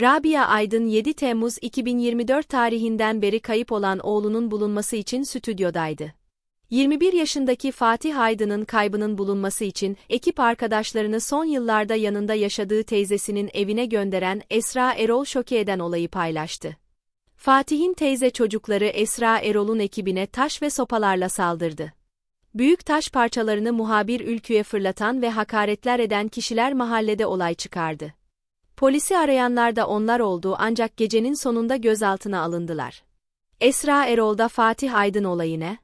Rabia Aydın 7 Temmuz 2024 tarihinden beri kayıp olan oğlunun bulunması için stüdyodaydı. 21 yaşındaki Fatih Aydın'ın kaybının bulunması için ekip arkadaşlarını son yıllarda yanında yaşadığı teyzesinin evine gönderen Esra Erol şoke eden olayı paylaştı. Fatih'in teyze çocukları Esra Erol'un ekibine taş ve sopalarla saldırdı. Büyük taş parçalarını muhabir ülküye fırlatan ve hakaretler eden kişiler mahallede olay çıkardı. Polisi arayanlar da onlar oldu ancak gecenin sonunda gözaltına alındılar. Esra Erol'da Fatih Aydın olayı ne?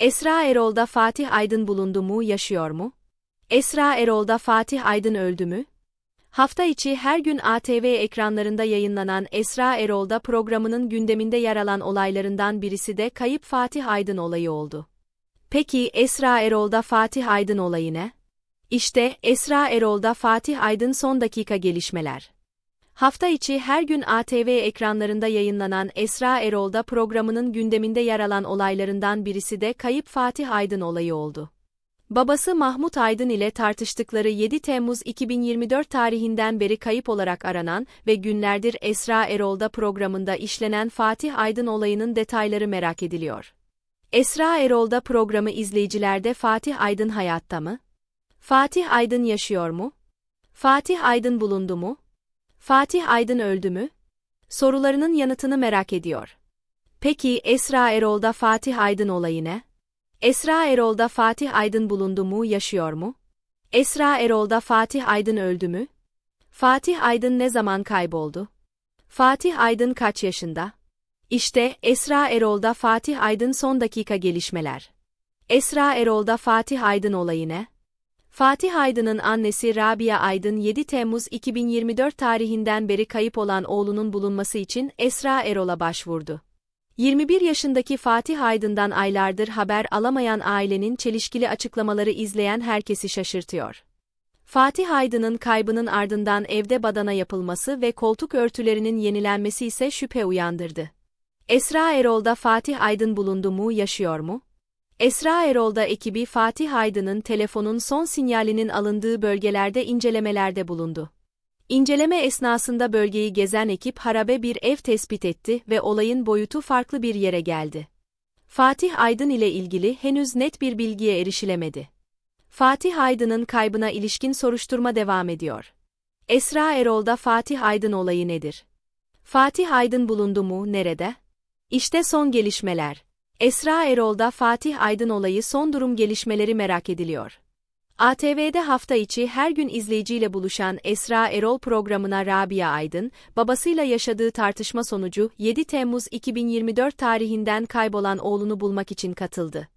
Esra Erol'da Fatih Aydın bulundu mu, yaşıyor mu? Esra Erol'da Fatih Aydın öldü mü? Hafta içi her gün ATV ekranlarında yayınlanan Esra Erol'da programının gündeminde yer alan olaylarından birisi de kayıp Fatih Aydın olayı oldu. Peki Esra Erol'da Fatih Aydın olayı ne? İşte Esra Erol'da Fatih Aydın son dakika gelişmeler. Hafta içi her gün ATV ekranlarında yayınlanan Esra Erol'da programının gündeminde yer alan olaylarından birisi de kayıp Fatih Aydın olayı oldu. Babası Mahmut Aydın ile tartıştıkları 7 Temmuz 2024 tarihinden beri kayıp olarak aranan ve günlerdir Esra Erol'da programında işlenen Fatih Aydın olayının detayları merak ediliyor. Esra Erol'da programı izleyicilerde Fatih Aydın hayatta mı? Fatih Aydın yaşıyor mu? Fatih Aydın bulundu mu? Fatih Aydın öldü mü? Sorularının yanıtını merak ediyor. Peki Esra Erol'da Fatih Aydın olayı ne? Esra Erol'da Fatih Aydın bulundu mu, yaşıyor mu? Esra Erol'da Fatih Aydın öldü mü? Fatih Aydın ne zaman kayboldu? Fatih Aydın kaç yaşında? İşte Esra Erol'da Fatih Aydın son dakika gelişmeler. Esra Erol'da Fatih Aydın olayı ne? Fatih Aydın'ın annesi Rabia Aydın 7 Temmuz 2024 tarihinden beri kayıp olan oğlunun bulunması için Esra Erol'a başvurdu. 21 yaşındaki Fatih Aydın'dan aylardır haber alamayan ailenin çelişkili açıklamaları izleyen herkesi şaşırtıyor. Fatih Aydın'ın kaybının ardından evde badana yapılması ve koltuk örtülerinin yenilenmesi ise şüphe uyandırdı. Esra Erol'da Fatih Aydın bulundu mu, yaşıyor mu? Esra Erol'da ekibi Fatih Aydın'ın telefonun son sinyalinin alındığı bölgelerde incelemelerde bulundu. İnceleme esnasında bölgeyi gezen ekip harabe bir ev tespit etti ve olayın boyutu farklı bir yere geldi. Fatih Aydın ile ilgili henüz net bir bilgiye erişilemedi. Fatih Aydın'ın kaybına ilişkin soruşturma devam ediyor. Esra Erol'da Fatih Aydın olayı nedir? Fatih Aydın bulundu mu, nerede? İşte son gelişmeler. Esra Erol'da Fatih Aydın olayı son durum gelişmeleri merak ediliyor. ATV'de hafta içi her gün izleyiciyle buluşan Esra Erol programına Rabia Aydın, babasıyla yaşadığı tartışma sonucu 7 Temmuz 2024 tarihinden kaybolan oğlunu bulmak için katıldı.